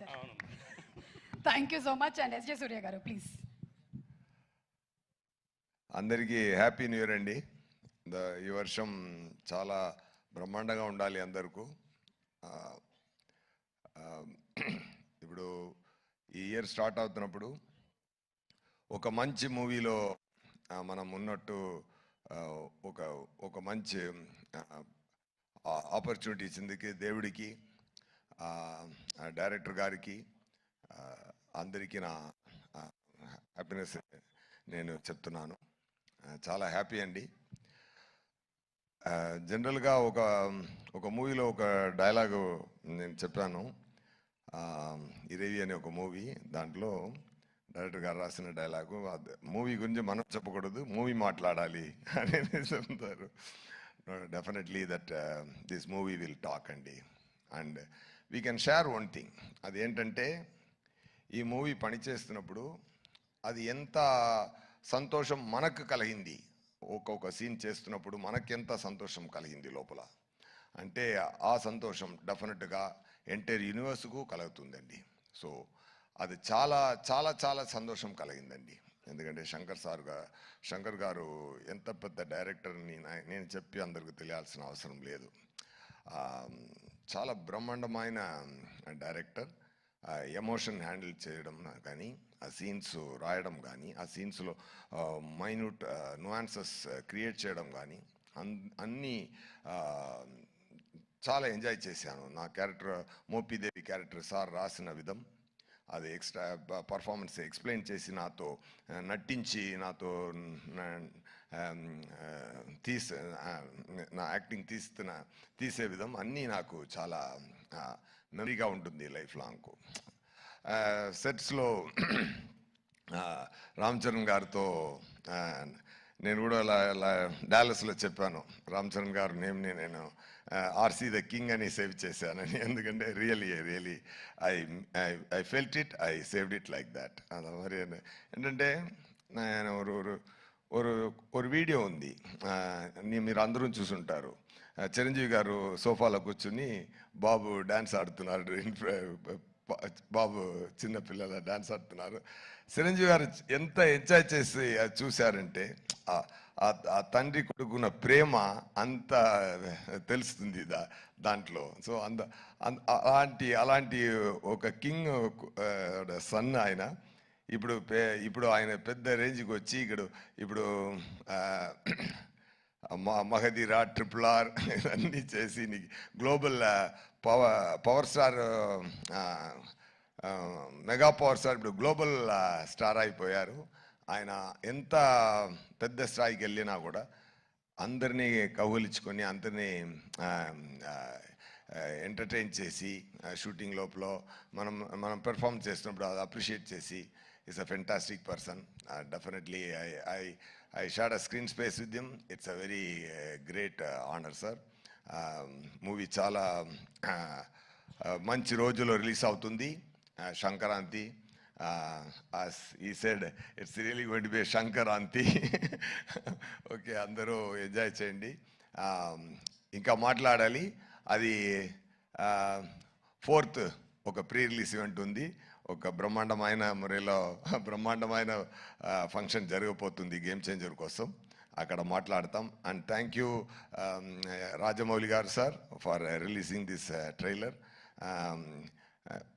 Sir thank you so much and SJ Surya గారు please అందరికీ happy new year అండి. The ఈ వర్షం చాలా బ్రహ్మాండంగా ఉండాలి అందరికీ. ఇప్పుడు ఈ ఇయర్ స్టార్ట్ అవుతున్నప్పుడు ఒక మంచి మూవీలో మనం ఉన్నట్టు ఒక ఒక మంచి ఆపర్చునిటీ ఇచ్చిందికి దేవుడికి డైరెక్టర్ గారికి అందరికీ నా హ్యాపీనెస్ నేను చెప్తున్నాను. చాలా హ్యాపీ అండి. జనరల్గా ఒక ఒక మూవీలో ఒక డైలాగు నేను చెప్పాను. ఆ, ఇరేవి అనే ఒక మూవీ. దాంట్లో డైరెక్టర్ గారు రాసిన డైలాగు మూవీ గురించి మనం చెప్పకూడదు మూవీ మాట్లాడాలి అని చెప్తారు. Definitely that this movie will talk అండి. And we can share one thing అదేంటంటే ఈ మూవీ పనిచేస్తున్నప్పుడు అది ఎంత సంతోషం మనకు కలిగింది. ఒక్కొక్క సీన్ చేస్తున్నప్పుడు మనకెంత సంతోషం కలిగింది లోపల. అంటే ఆ సంతోషం డెఫినెట్గా ఎంటైర్ యూనివర్స్కు కలుగుతుందండి. సో అది చాలా చాలా చాలా సంతోషం కలిగిందండి. ఎందుకంటే శంకర్ సార్ శంకర్ గారు ఎంత పెద్ద డైరెక్టర్ని నేను చెప్పి అందరికీ తెలియాల్సిన అవసరం లేదు. చాలా బ్రహ్మాండమైన డైరెక్టర్ ఎమోషన్ హ్యాండిల్ చేయడం కానీ ఆ సీన్స్ రాయడం కానీ ఆ సీన్స్లో మైన్యూట్ నువాన్సెస్ క్రియేట్ చేయడం కానీ అన్ అన్నీ చాలా ఎంజాయ్ చేశాను. నా క్యారెక్టర్ మోపిదేవి క్యారెక్టర్ సార్ రాసిన విధం అది ఎక్స్ట్రా పర్ఫార్మెన్స్ ఎక్స్ప్లెయిన్ చేసి నాతో నటించి నాతో తీసే నా యాక్టింగ్ తీస్తున్న తీసే విధం అన్నీ నాకు చాలా మెమరీగా ఉంటుంది లైఫ్ లాంగ్. సెట్స్లో రామ్ చరణ్ గారితో నేను కూడా అలా అలా డాలస్లో చెప్పాను రామ్ చరణ్ గారు నేమ్ని నేను ఆర్సీ ద కింగ్ అని సేవ్ చేశానని ఎందుకంటే really really I I felt it I saved it like that అలా మరి ఏంటంటే నేను ஒரு ஒரு ஒரு ஒரு వీడియో ఉంది ఆ, నీ- మీరు అందరూ చూసుంటారు ఆ, చిరంజీవి గారు సోఫాలో కూర్చుని బాబు డాన్స్ ఆడుతున్నారు ఇన్ ఫ్ర- బా- బాబు చిన్న పిల్లల డాన్స్ ఆడుతున్నారు చిరంజీవి గారు ఎంత ఎంజాయ్ చేసి అది చూశారంటే ఆ- తండ్రి కొడుకున్న ప్రేమ అంత తెలుస్తుంది దా దాంట్లో. సో అంద అలాంటి అలాంటి ఒక కింగ్ సన్ ఆయన. ఇప్పుడు పే- ఇప్పుడు ఆయన పెద్ద రేంజ్కి వచ్చి ఇక్కడ ఇప్పుడు మహదిరా ట్రిపుల్ ఆర్ అన్నీ చేసి నీకు global power power star mega power star ఇప్పుడు గ్లోబల్ స్టార్ అయిపోయారు. ఆయన ఎంత పెద్ద స్థాయికి వెళ్ళినా కూడా అందరినీ కౌగులించుకొని అందరినీ ఎంటర్టైన్ చేసి షూటింగ్ లోపల మనం మనం పెర్ఫామ్ చేసినప్పుడు అది అప్రిషియేట్ చేసి it's a fantastic person definitely I I I shared a screen space with them it's a very great honour sir movie చాలా uh, uh, మంచి రోజులో రిలీజ్ అవుతుంది. Uh, సంక్రాంతి ఈ said it's really going to be Sankranti okay అందరూ enjoy చేయండి. ఇంకా మాట్లాడాలి. అది ఫోర్త్ ఒక ప్రీ రిలీజ్ ఈవెంట్ ఉంది. ఒక బ్రహ్మాండమైన మురేలో బ్రహ్మాండమైన ఫంక్షన్ జరగబోతుంది గేమ్ చేంజర్ కోసం. అక్కడ మాట్లాడతాం. అండ్ థ్యాంక్ యూ రాజమౌళి గారు sir for releasing this trailer.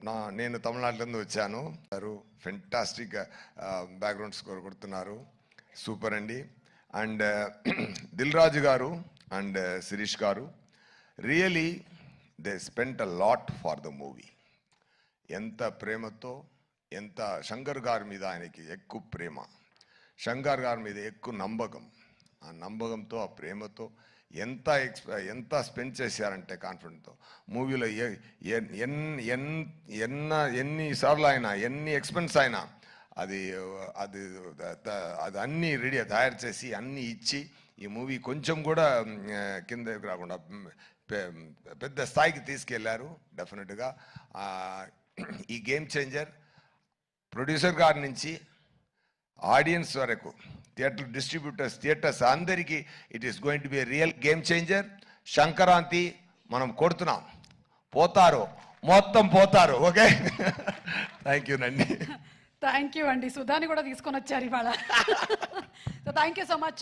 నా నేను తమిళనాడు నుండి వచ్చాను. గారు ఫెంటాస్టిక్ బ్యాక్గ్రౌండ్ స్కోర్ కొడుతున్నారు. సూపర్ అండి. అండ్ దిల్ రాజు గారు అండ్ శిరీష్ గారు really they spent a lot for the movie ఎంత ప్రేమతో ఎంత శంకర్ గారి మీద ఆయనకి ఎక్కువ ప్రేమ. శంకర్ గారి మీద ఎక్కువ నమ్మకం. ఆ నమ్మకంతో ఆ ప్రేమతో ఎంత ఎక్స్ ఎంత స్పెండ్ చేశారంటే కాన్ఫిడెంట్తో మూవీలో ఎ- ఎన్ ఎన్ ఎన్న ఎన్నిసార్లు అయినా ఎన్ని ఎక్స్పెన్స్ అయినా అది అది అది అన్నీ రెడీ తయారు చేసి అన్నీ ఇచ్చి ఈ మూవీ కొంచెం కూడా కింద కిందకి రాకుండా పెద్ద స్థాయికి తీసుకెళ్ళారు డెఫినెట్గా ఈ గేమ్ చేంజర్ ప్రొడ్యూసర్ గారి నుంచి ఆడియన్స్ వరకు థియేటర్ డిస్ట్రిబ్యూటర్స్ థియేటర్స్ అందరికీ it is going to be real game changer Sankranti మనం కొడుతున్నాం. పోతారు. మొత్తం పోతారు. ఓకే? థ్యాంక్ యూ నండి థ్యాంక్ యూ అండి సుధాని కూడా తీసుకొని వచ్చారు ఇవాళ. So thank you so much